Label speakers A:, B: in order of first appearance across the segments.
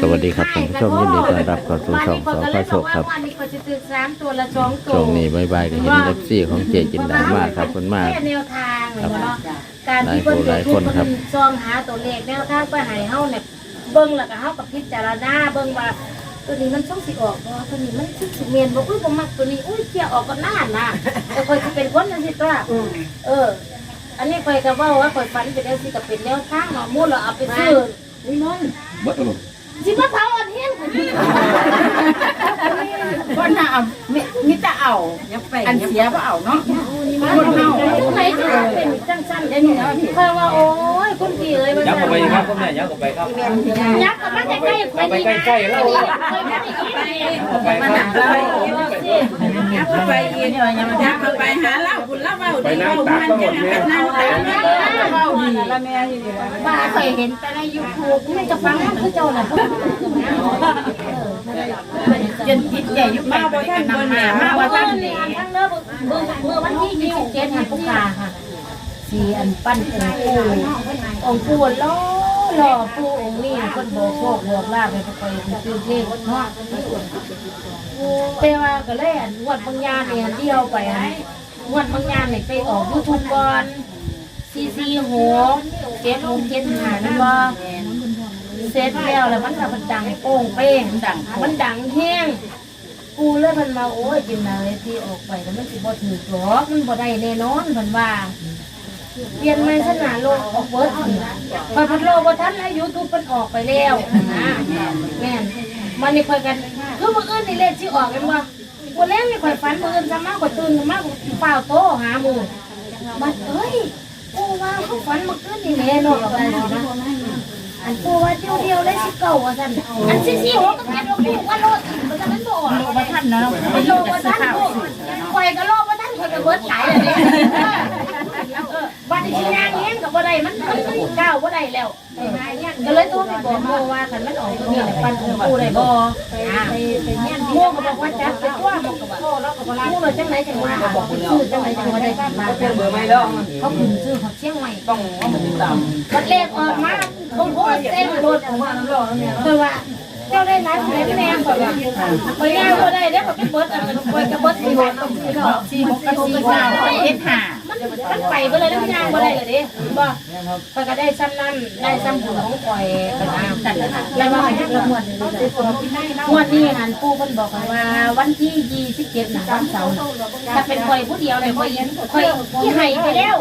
A: สวัสดีครับท่านผู้ชมยินดีต้อนรับเข้าสู่ช่องสอพระโชคครับ
B: วันนี้ก็จะตื่นสามตัวละสองตัว
A: ช่วงนี้บายๆก็เห็นเอฟซีของเจจินดามากครับคนมาก
B: แค่แนวทาง
A: ครับ
B: เนาะการที่เพิ่น
A: หลายคนครับ
B: เพิ่ซองหาตัวเลขแนวทางไปให้เฮาเนี่ยเบิ่งแล้วก็เฮากับพิจารณาเบิ่งว่าตัวนี้มันช่องสิออกบ่ตัวนี้มันสิสิเมียนบ่อุ้ยบ่มักตัวนี้อุ้ยเที่ยออกก็น่านนะแต่ข่อยสิเป็นคนจังซี่ตัวเออ อันนี้ข่อยก็เว้าว่าข่อยฝันเป็นจังซี่ก็เป็นแนวทางเนาะมูลเราเอาไปซื้อนี่มนต์
C: บัดตลอด
B: สิมาเผาอันเฮียนข่อยสิ
D: ก็น่าเอามิมิจะเอาอันเสียก็เอาเนาะ
B: คนเฮาไหนจะเป็นจังซั่นได้นี่เนาะข่อยว่าโอ้ยคุณพี่เอ้ยมัน
C: ยักเข้าไปครับคุณแม่ยักเข้าไปครับ
B: ยักษ์ก็มาใกล้ๆข่อยนี่นะ
C: ใกล้ๆแล้ว
B: ข่อยบ่ได้เข้าไป
C: เข้าไป ครับ
D: เข้าไปเองยักเข้าไปหาเล่าคุณเล่าเบาดีเบามันจะนั่งตามเบาดีแล้วแม่อยู่
B: บ้าเคยเห็นแต่ใน YouTube นี่จะฟังมันคือเจ้าน่ะเพิ่น
D: จนจิตใจยุบมาบ่ท่านนำมามา
B: ว่า
D: ว่า
B: ท่า
D: ท่านน
B: นี่ทั้งเด้อเมื่อเมื่อวันที่27หันปุกาค่ะสีอันปั้นองค์ปู่องค์ปู่ล้อ หล่อปูองค์นี้เพิ่นบอกโชคบอกลาภให้ไปซื้อเลขเนาะแต่ว่าก็เลยอันงวดบางยานเนี่อันเดียวไปอันงวดบางยานเนี่ยไปออก YouTube ก่อน446 7675นั่นบ่เสร็จแล้วแล้วมันก็มันดังโป้งเป้ง
D: ดัง
B: มันดังแห้งกูเลยมันมาโอ้ยจินนาเลยที่ออกไปแล้วมันสิบ่ถือหรอกมันบ่ได้แน่นอนเพิ่นว่า เปลี่ยนไม่สนาโลกออกเบิร์ดพอยพัดโลบ่าทันแล้วยูทูบเพิ่นออกไปแล้วนะแม่นมันนี่คอยกันคือมื้ออื่นนี่เลขสิออกกันว่าบ่แล้วนี่คอยฝันมื้ออื่นซะมาก็ตื่นขึ้นมาก็เปล่าโตหาหมู่มันเอ้ยกูว่าเขาฝันมื่อคืนนี่แหละเนาะว่าซั่นสินะอันกูว่าเดียวเดียวๆเลยสิเก่าว่าซั่นอันสิสิหัวก็แค่ว่ากูว่าโลดมันจะมันบ่ออก
D: บ่ท่านเนาะ
B: มันโลว่าท่านโลคอยก็โลว่าท่านคอยก็เบิร์ดหลายเลย บัดนี้สิย่างเงี้ยกับบ่ได้มันมันมันก้าวบ่ได้แล้วก็เลยโทรไปบอกโมว่าคันมันออกตรงนี้เนี่ยปันของกูได้บ่โมก็บอกว่าจับไปตัวโมก็บอกโมเราจังไหนจังว่าชื่อจังไหนจังว่าได้มา
C: เบอร์ไม่แล้ว
B: เขาขึ้นชื่อเขาเชียงใหม่
C: ต้องเอามาติดตาม
B: บัดเลขออกมาเขาโพสเต็มรถคือว่าเจ้าได้ร้านไหนแม่ก่อนว่าไปย่างก็ได้เด้อเขาไปเบิดอันนั้นไปกระเบิดสี่หกสี่หกสี่หกสี่หกสี่ห้า
D: เฮ็ดห้า
B: มันมันไปไปเลยแล้วย่างก็ได้เลยด้บ่ไปก็ได้ซ้ำนั่นได้ซ้ำผุนของปล่อยกันนะแล้วว่าให้ละมวดงวดนี้หันปู่เพิ่นบอกว่าวันที่ยี่สิบเจ็ดหนะวันเสาร์ถ้าเป็นข่อยผู้เดียวเนี่ยข่อยข่อยที่ให้ไปแล้ว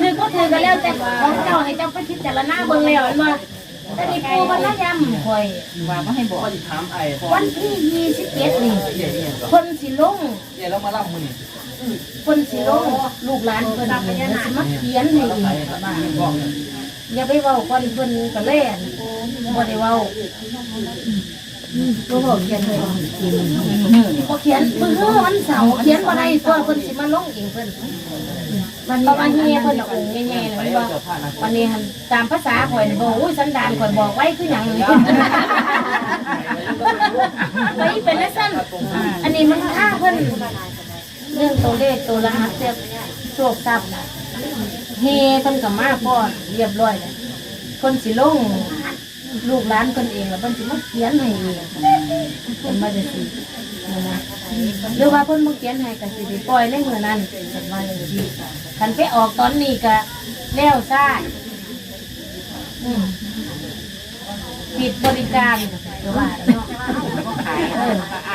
B: คือก็ถือกันแล้วแต่ของเจ้าให้เจ้าไปพิดจารณาเบิ่งแล้วว่า แต่นี่ปู่มันน่าย้ำข่อย
D: ว่าบ่ให้บอก
C: ก็จะถามไอ้พ่อ
B: วันที่ยี่สิบเอ็ดนี่คนสิลง
C: เดี๋ยวเรามาเล่ามือนี่
B: คนสิลงลูกหลานเพิ่นนี่แล้วสิมาเขียนให้อีกว่าอย่าไปเว้าก่อนเพิ่นก็เล่นบ่ได้เว้า บ่บอกเขียนเลยบ่เขียนเพิ่นเฮ้อวันเสาร์เขียนบ่ได้ตัวเพิ่นสิมาลงเองเพิ่นมันเพราะว่าเฮียเพิ่นน่ะองค์ใหญ่ๆเลยว่าวันนี้ตามภาษาข่อยบอกอุ้ยสันดานข่อยบอกไว้คืออย่างนี้ไปเป็นนักสั้นอันนี้มันค่าเพิ่นเรื่องตัวเลขตัวรหัสเสียโชคทรัพย์เฮเพิ่นกับมาพ่อเรียบร้อยเลยเพิ่นสิลง ลูกหลานเพิ่นเองแล้วเพิ่นสิมาเขียนให้เองเพิ่นมาจะสินั่นนะหรือว่าเพิ่นมาเขียนให้ก็สิได้ปล่อยในเมื้อนั้นเพิ่นว่าอย่างนี้คันไปออกตอนนี้ก็แล้วซ่าปิดบริการหรือว่าเนาะ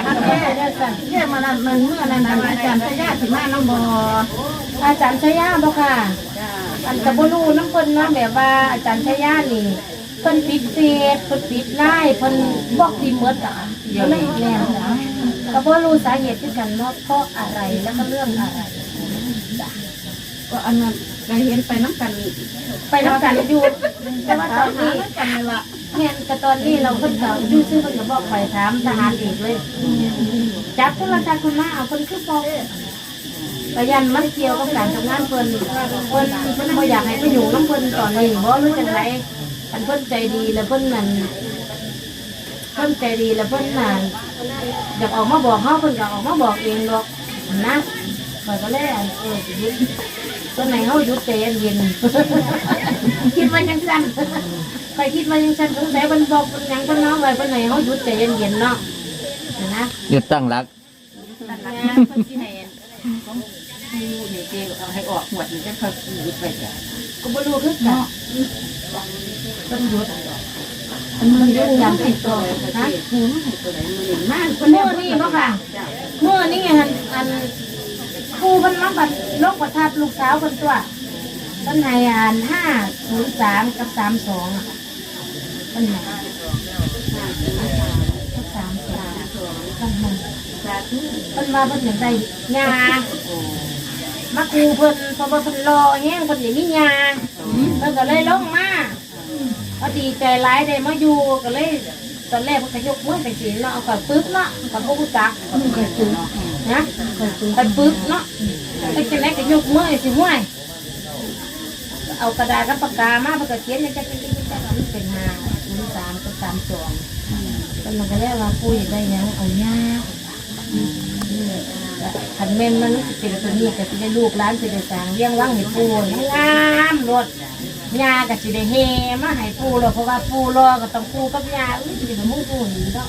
B: มันนี้ได้สั่น
D: เนี่ยมันมันเมื่อนั้นอาจารย์พญาสิมาน้องบ่
B: อาจารย์ชยาบ่ค่ะอันกะบ่รู้น้ำเพิ่นเนาะแบบว่าอาจารย์ชยานี่ เพิ่นปิดเฟซเพิ่นปิดไลน์เพิ่นบล็อกดีหมดอะเดี๋ยวเลยแม่นจ้ะก็บ่รู้สาเหตุที่กันเนาะเพราะอะไรแล้วก็เรื่องอะไร
D: ก็อันนั้นก็เห็นไปน้ำกัน
B: ไปรับการอยู่แต่ว่าตอนนี้
D: กันเลยว่า
B: แม่นก็ตอนนี้เราเพิ่นก็อยู่ซื่อเพิ่นก็บอกไปถามทหารเอกเลยจับโทรศัพท์คุณมาเอาเพิ่นคือบอกก็ยันมันเกี่ยวกับการทำงานเพิ่นเพิ่นเพิ่นบ่อยากให้ไปอยู่น้ำเพิ่นตอนนี้บ่รู้จังได อันเพิ่นใจดีแล้วเพิ่นนั่นเพิ่นใจดีแล้วเพิ่นนั่นอยากออกมาบอกเฮาเพิ่นก็ออกมาบอกเองดอกนะข้อยก็เลยอันเออสิยึดตัวไหนเขาหยุดใจเย็นคิดว่าจังสั้นใครคิดว่าจังสั้นสงสัยมันบอกมันหยังมันน้องไว้ตัวไหนเขาหยุดใจเย็นๆเนาะนะ
A: หยุดตั้งหลัก
D: ตัดละคนที่ไหนของผู้เนี่ยเจเอาให้ออกหมดมันจะค่อยหยุดไปจ้ะ
B: ก็บ่รู้คือกันมันหยุดมันหยุดยามติดตัวนะ
D: หูมันให้ตัวไหนมันนี่มากคน
B: เมื่อนี่เนาะค่ะเมื่อนี่ไงอันอันครูเพิ่นมาบัดลกประทับลูกสาวเพิ่นตัวเพิ่นให้อ่านห้าศูนย์สามกับสามสองอะเพิ่นให้กับสามสองเพิ่นให้
D: สาธุ
B: เพิ่นมาเพิ่นอยากได้ยา มาครูเพิ่นเพราะว่าเพิ่นรอแห้งเพิ่นอย่างนี้ยาเพิ่นก็เลยลงมาพอดีใจร้ายได้มาอยู่ก็เลยตอนแรกเพิ่นก็ยกมือไปสิเนาะเอาก่อนปึ๊บเนาะก่อนพวกกูจักเคยปึ๊บนะไปปึ๊บเนาะไปจะไหนก็ยกมือสิห้วยเอากระดาษกับปากกามาเพิ่นก็เขียนอย่างจะจะจะจะมันเป็นมาศูนย์สามกับสามสองเพิ่นก็เลยว่ากูอยากได้หยังเอายา ขันเมนมันสิเป็นตัวนี้ก็สิได้ลูกร้านสิได้สร้างเลี้ยงว่างให้ปูงามรถยาก็สิได้เฮมาให้ปูรถเพราะว่าปูรอก็ต้องปูกับยาอุ้ยสิเป็นมุ่งปูนี่เนาะ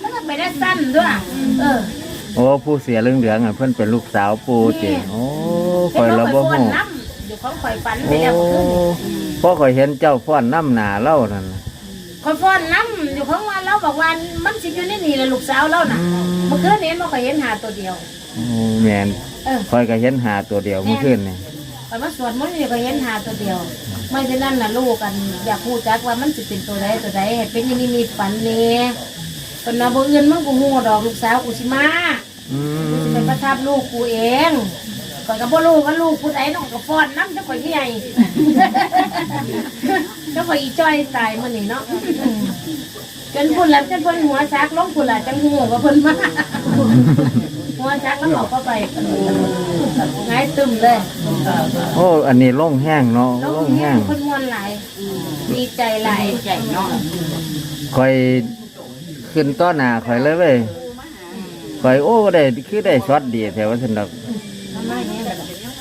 B: มันก็ไปได้สั้นด้วยเออ
A: โอ้ผู้เสียเรื่องเหลืองๆอะเพิ่นเป็นลูกสาวปูเจโอ้คอย
B: เรา
A: เรา
B: บ่
A: บ่
B: ฮู้
A: ฮู้
B: น้ำอยู่ของข่อยฝันไป
A: โอ้
B: แล้วคืน
A: พ่อคอยเห็นเจ้าฟ้อนน้ำหนาเล่านั่น น่ะ
B: ข่อยฟ้อนน้ำอยู่ของวันเราบอกว่ามันสิอยู่ในนี่แหละลูกสาวเราน่ะเมื่อคืนนี้มันก็เห็นหาตัวเดียว
A: โอ้แม่น
B: เออ
A: คอยก็เห็นหาตัวเดียวเมื่อคืนนี่
B: ไปมาสวดมนต์นี่ก็เห็นหาตัวเดียว ไม่ฉะนั้นน่ะลูกกัน อยากพูดจักว่ามันสิเป็นตัวใดตัวใดให้เป็นอย่างนี้มีฝันเนี่ยเป็นมาบ่อื่นมันกูฮู้ดอกลูกสาวกูสิมา
A: อื
B: กูสิ
A: ม
B: เป็นประทับลูกกูเองก่อนก็บ่รู้ว่าลูกกูไหนน้องก็ฟ้อนน้ำเจ้าข่อยใหญ่ เจ้าข่อยอีจ้อยตายมื้อนี้เนาะอืมจนพุ่นแล้วจนเพิ่นหัวซักลงพุ่นล่ะจังฮู้ว่าเพิ่นมาหัวซักแล้วเขาก็ไปไงายตึมเลย
A: โอ้อันนี้ล่งแห้งเนาะ
B: น้อง
A: ล่ง
B: แห้
A: แห้
B: ง
A: ง
B: คนมวนหลายดีใจหลาย
D: ใจเนาะ
A: คอยขึ้นต้อหน้าคอยเลยเว้ยคอยโอ้ได้คือได้ช็อตดีแถวว่าสนดอก
B: ทำไมเนี่ย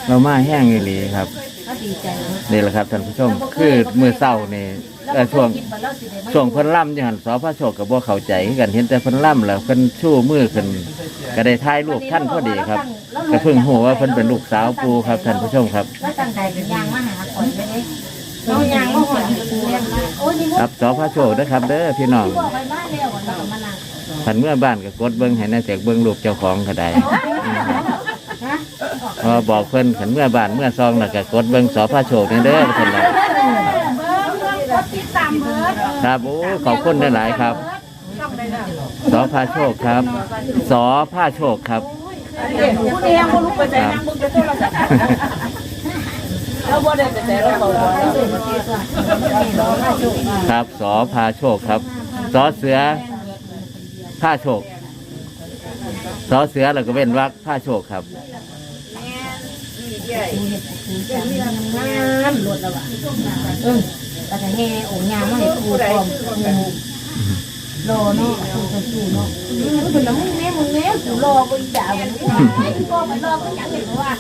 A: เรามาแห้งอีหลีครับ
B: เขา ดีใจเนอะ
A: นี่แหละครับท่านผู้ชมคือมือเศร้านี่เอ่อช่วง
B: คิดาเราสิได้มา
A: ช่วงเพิ่นล่ำอยู่หันสอพระโชคกับบ่เข้าใจคือกันเห็นแต่เพิ่นล่ำแล้วเพิ่นชู้มือขึ้นก็ได้ถ่ายรูปท่านพอดีครับก็เพิ่งหูว่าเพิ่นเป็นลูกสาวปูครับท่านผู้ชมครับ
B: แล้วตั้งใจเป็นยางมาหาคนไปเลยน้องยางมาหอนเรียนมาโอ้ยนี่
A: ครับสอพระโชคนะครับเด้อพี่น้อง
B: บอกไปบ้านแล้ววันเราก็มานั่ง
A: ท่านเมื่อบ้านก็กดเบิ่งให้นะจากเบิ่งรูปเจ้าของก็ได้
B: ฮะ
A: พอบอกเพิ่นขันเมื่อบานเมื่อซองน่ะก็กดเบิ่งสอพระโชคนี่เด้อเพิ่นว่า
B: เบิ้งเบิ้งกดติดตามเบิร์ด
A: ครับโอ้ขอบคุณหลายๆครับ สอพระโชคครับ สอพระโชคครับ
B: คนลุกไปใจนั่งมึงจะโทรศัพท์เราบ่ได้แต่เราบอกว่าเราเป็นที่ตัวเราให้โชค
A: ครับสอพาโชคครับ สอเสือผ้าโชค สอเสือแล้วก็เว้นวักผ้าโชคครับ
B: งามรถแล้วอะเออแต่ถ้าแห่องค์ยางมาให้ปูพร้อมรอเนาะปูจะปูเนาะมันเป็นน้ำมึงแม่มึงแม่กูรอกูอีจ่ามึงไอ้พ่อมันรอกูยังเห็นว่า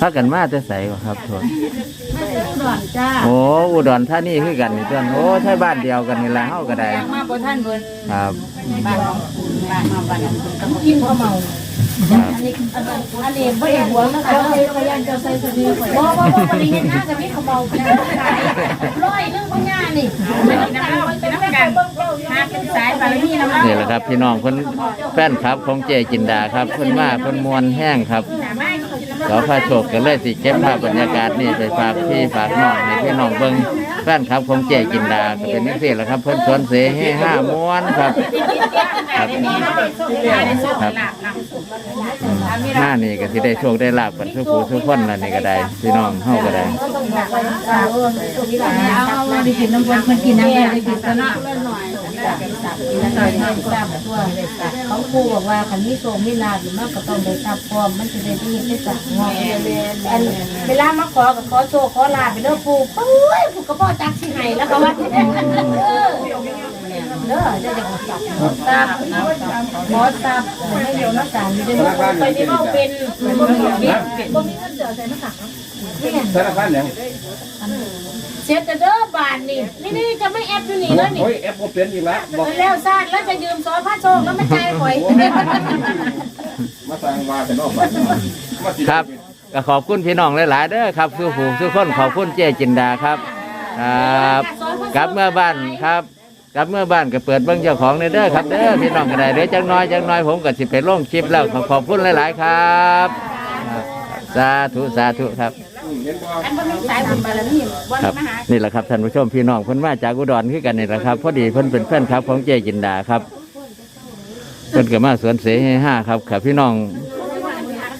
A: พากันมาแต่ใสวะครับท วน
B: ไม่ได้ดอนจ้า
A: โอ้อุดรธานีคือกันนี่ทวนโอ้ใช่บ้านเดียวกันนี่ละเฮาก็ได้
D: มาบนท่านบน
A: ครับ
D: บ้านของคุณบ้านมาบ้านของคุณกับ
B: กินข้าวเมาอันนี้อันนี้ไม่ได้หวงนะคะเราพยายามจะใส่ตัวนี้บ่บ่บ่บ่ได้เห็นหน้าจะมีข้าวเมาเป็นร้อยเรื่องพญานี่
D: ไม่ได้น้ำเล่านหาเป็นสายบารมีนะ
A: นี่แหละครับ พี่น้องคนแฟนครับของเจจินดาครับเพิ่นมาคนมวลแห้งครับขอพาโชคกันเลยสิเก็บภาพบรรยากาศนี่ไปฝากพี่ฝากน้องให้พี่น้องเบิ่ง แฟนครับของเจจินดาก็เป็นนี่สิแหละครับ เพิ่นสวนเสให้ห้าม้วนครับครับครับหน้านี่ก็สิได้โชคได้ลาบกันทุกผู้ทุกคนล่ะนี่ก็ได้พี่น้องเฮาก็ได้
B: เองบอกว่าสาวเออที่ร้านน้ำ
D: อาเอาไปกินน้ำบ นมักกินน้ำแดงไปกินซะเนาะ
B: เขาครูบอกว่าคันนี้โซมนี่ลาบมันก็ต้องได้ทับพร้อมมันจะได้ดีได้สั่งงออันเวลามาขอกับขอโชคขอลาไปเด้อปู่ปุ้ยปู่ก็พ่อจักสิให้แล้วก็ว่า เด้อเด้อจะจะทราบหมอทราบไม่เดียวนักการอยู่ในมุกไปที่เขาเป็นบ่มีบ่มีเงินเดือนใส่มาสั่ง
E: ธนาคารยัง
B: เสียแต่เด้อบาทนี่นี่นี่จะไม่แอบอยู่นี่แล้วนี่
E: โอ้ยแอปก็เป็นอีกแล้วบอก
B: แล้วซาดแล้วจะยืมซอพระโชคแล้วไม่ใจ่อย
E: มาสร้างว่าแต่นอกบ้าน
A: ครับก็ขอบคุณพี่น้องหลายๆเด้อครับสู้ผู้สู้คนขอบคุณเจ๊จินดาครับครับกลับเมื่อบ้านครับ กลับเมื่อบ้านก็เปิดเบิ้งเจ้าของเด้อครับเด้อพี่น้องก็ได้เด้อจังน้อยจังน้อยผมก็สิไปลงคลิปแล้วขอขอบคุณหลาย ๆ ครับ สาธุสาธุครับ
D: อันบ่มีสายบุญบารมีบ่
A: ครับ
D: มหา
A: นี่แหละครับท่านผู้ชมพี่น้องเพิ่นมาจากอุดรคือกันนี่แหละครับพอดีเพิ่นเป็นแฟนครับของเจจินดาครับเพิ่นก็มาสวนเสให้ห้าครับครับพี่น้อง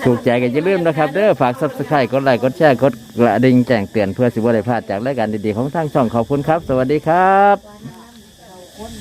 A: ถูกใจกันอย่าลืมนะครับเด้อฝากซับสไครต์กดไลค์กดแชร์กดกระดิ่งแจ้งเตือนเพื่อสิบ่ได้พลาดจากรายการดีๆของทางช่องขอบคุณครับ สวัสดีครับ คน